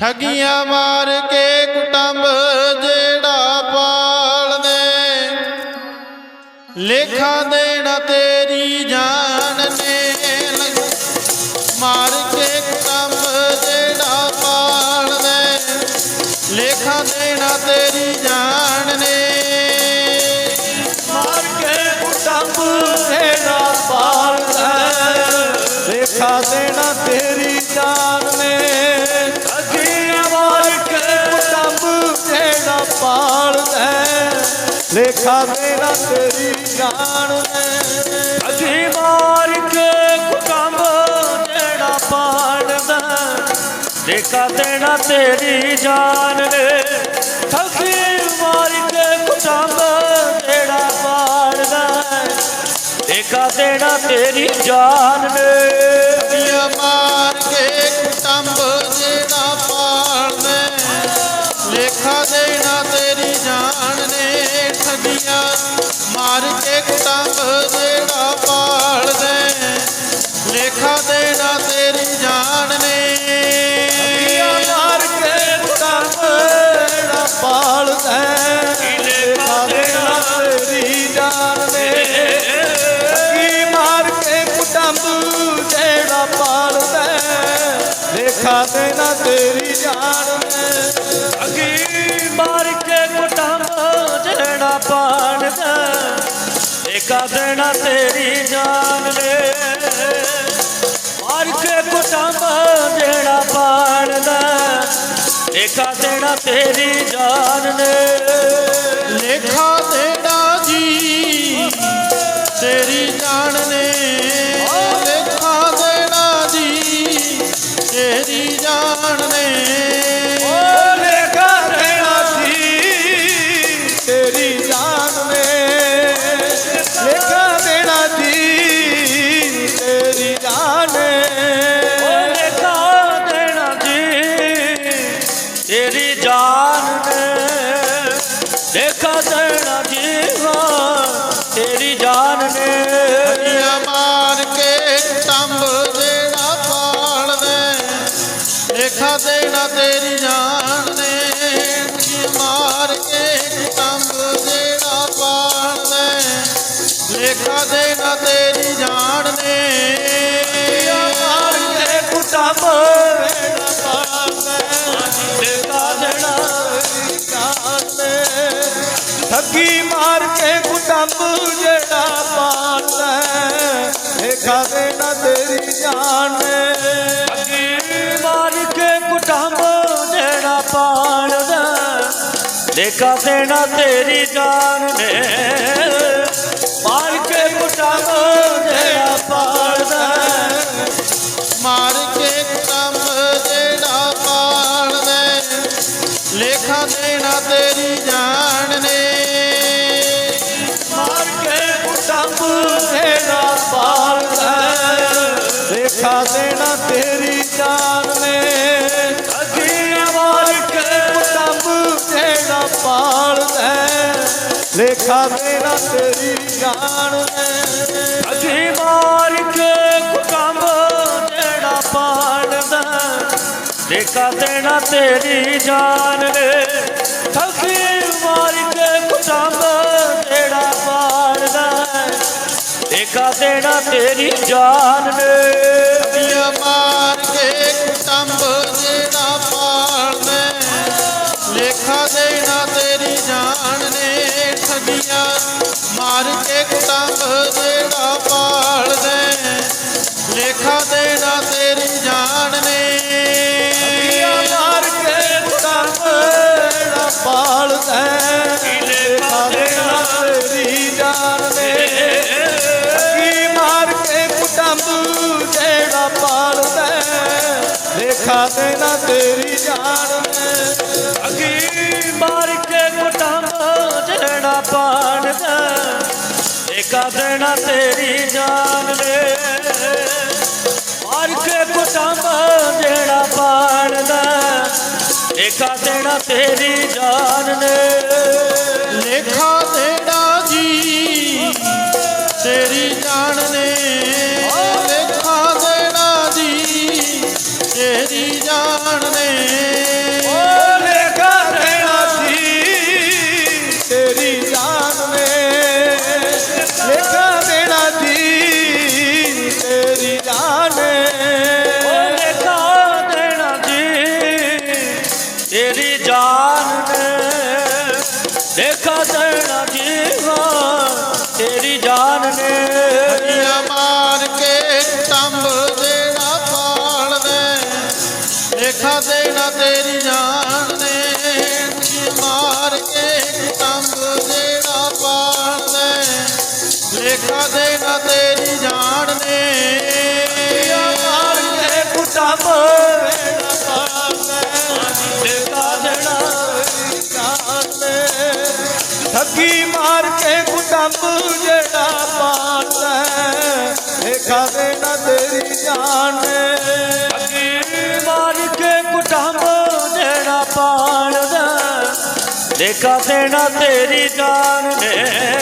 ਠਗੀਆਂ ਮਾਰ ਕੇ ਕੁਟੰਬ ਜਿਹੜਾ ਪਾਲਦੇ। ਲੇਖਾ ਦੇਣਾ ਤੇਰੀ ਜਾਨ ਨੇ ਮਾਰ ਕੇ ਕੁਟੰਬ ਜਿਹੜਾ ਪਾਲਦੇ। ਲੇਖਾ ਦੇਣਾ ਤੇਰੀ ਜਾਨ ਦੇਖਾ ਦੇਣਾ ਤੇਰੀ ਜਾਨ ਨੇ ਅਗੀ ਮਾਰ ਕੇ ਕੁਟੰਬ ਤੇਰਾ ਪਾਲਦਾ ਦੇਖਾ ਦੇਣਾ ਤੇਰੀ ਜਾਨ ਨੇ ਠੱਗੀ ਮਾਰ ਕੇ ਕੁਟੰਬ ਤੇਰਾ ਪਾਲਦਾ ਦੇਖਾ ਦੇਣਾ ਤੇਰੀ ਜਾਨ ਨੇ ਲੇਖਾ ਦੇਣਾ ਤੇਰੀ ਜਾਨ ਨੇ। ਮਾਰ ਕੇ ਕੁਟੰਬ ਤੇਰਾ ਪਾਲਦਾ ਦੇਖਾ ਦੇਣਾ ਤੇਰੀ ਜਾਨ ਨੇ। ਠੱਗੀ ਮਾਰ ਕੇ ਕੁਟੰਬ ਜਿਹੜਾ ਪਾਲਦਾ ਦੇਖਾ ਦੇਣਾ ਤੇਰੀ ਜਾਨ ਨੇ। ਠੱਗੀ ਮਾਰ ਕੇ ਕੁਟੰਬ ਜਿਹੜਾ ਪਾਲਦਾ ਦੇਖਾ ਦੇਣਾ ਤੇਰੀ ਜਾਨ ਦੇਖਾ ਦੇਣਾ ਤੇਰੀ ਜਾਨ ਨੇ। ਲੇਖਾ ਲੇਖਾ ਦੇਣਾ ਤੇਰੀ ਜਾਨ ਨੇ। ਮਾਰ ਕੇ ਕੁਟੰਬ ਵੇੜਾ ਪਾਲਦਾ ਦੇਖਾ ਦੇਣਾ ਜਾਣੇ ਠੱਗੀ ਮਾਰ ਕੇ ਕੁਟੰਬ ਜਿਹੜਾ ਪਾਲਦਾ ਦੇਖਾ ਦੇਣਾ ਤੇਰੀ ਜਾਣੇ ਠੱਗੀ ਮਾਰ ਕੇ ਕੁਟੰਬ ਜਿਹੜਾ ਪਾਲਦਾ ਦੇਖਾ ਦੇਣਾ ਤੇਰੀ ਜਾਨ ਨੇ। ਦੇਣਾ ਤੇਰੀ ਜਾਨ ਨੇ। ਅਗੀ ਮਾਰ ਕੇ ਕੁਟੰਬ ਤੇਰਾ ਪਾਲਦਾ ਦੇਖਾ ਦੇਣਾ ਤੇਰੀ ਜਾਨ ਨੇ। ਅਗੀ ਮਾਰ ਕੇ ਤੇਰਾ ਪਾਲਦਾ ਦੇਖਾ ਦੇਣਾ ਤੇਰੀ ਜਾਨ ਨੇ। ਠੱਗੀ ਮਾਰ ਕੇ ਤੇਰਾ ਪਾਲਦਾ ਦੇਖਾ ਦੇਣਾ ਤੇਰੀ ਜਾਨ ਨੇ। ਠਗੀਆਂ ਮਾਰ ਕੇ ਕੁਟੰਬ ਜਿਹੜਾ ਪਾਲਦੇ ਲੇਖਾ ਦੇਣਾ ਤੇਰੀ ਜਾਨ ਨੇ। ਮਾਰ ਕੇ ਕੁਟੰਬ ਤੇਰਾ ਪਾਲਦਾ ਦੇਖਾ ਦੇਣਾ ਤੇਰੀ ਜਾਨ ਨੇ। ਠੱਗੀ ਮਾਰ ਕੇ ਕੁਟੰਬ ਜਿਹੜਾ ਪਾਲਦਾ ਲੇਖਾ ਦੇਣਾ ਤੇਰੀ ਜਾਨ ਜਿਹੜਾ ਪਾਲਦਾ ਦੇਖਾ ਦੇਣਾ ਤੇਰੀ ਜਾਨ ਨੇ ਮਾਰ ਕੇ ਕੁਟੰਬ ਜਿਹੜਾ ਪਾਲਦਾ ਦੇਖਾ ਦੇਣਾ ਤੇਰੀ ਜਾਨ ਨੇ ਦੇਖਾ ਦੇਣਾ ਹਾਂ ਤੇਰੀ ਜਾਨ ਨੇ ਹੱਡੀਆਂ ਮਾਰ ਕੇ ਤੰਬ ਦੇਣਾ ਪਾਲ ਦੇ ਦੇਖਾ ਦੇਣਾ ਤੇਰੀ ਜਾਨ ਨੇ ਮਾਰ ਕੇ ਤੰਬ ਦੇਣਾ ਪਾਲ ਦੇ ਦੇਖਾ ਦੇਣਾ ਤੇਰੀ ਜਾਨ ਨੇ ਹੱਡੀਆਂ ਮਾਰ ਕੇ ਤੰਬ ਠੱਗੀ ਮਾਰ ਕੇ ਕੁਟੰਬ ਜਿਹੜਾ ਪਾਲਦਾ ਲੇਖਾ ਦੇਣਾ ਤੇਰੀ ਜਾਨ ਅੱਗੀ ਮਾਰ ਕੇ ਕੁਟੰਬ ਜਿਹੜਾ ਪਾਲਦਾ ਦੇਖਾ ਦੇਣਾ ਤੇਰੀ ਜਾਨ ਨੇ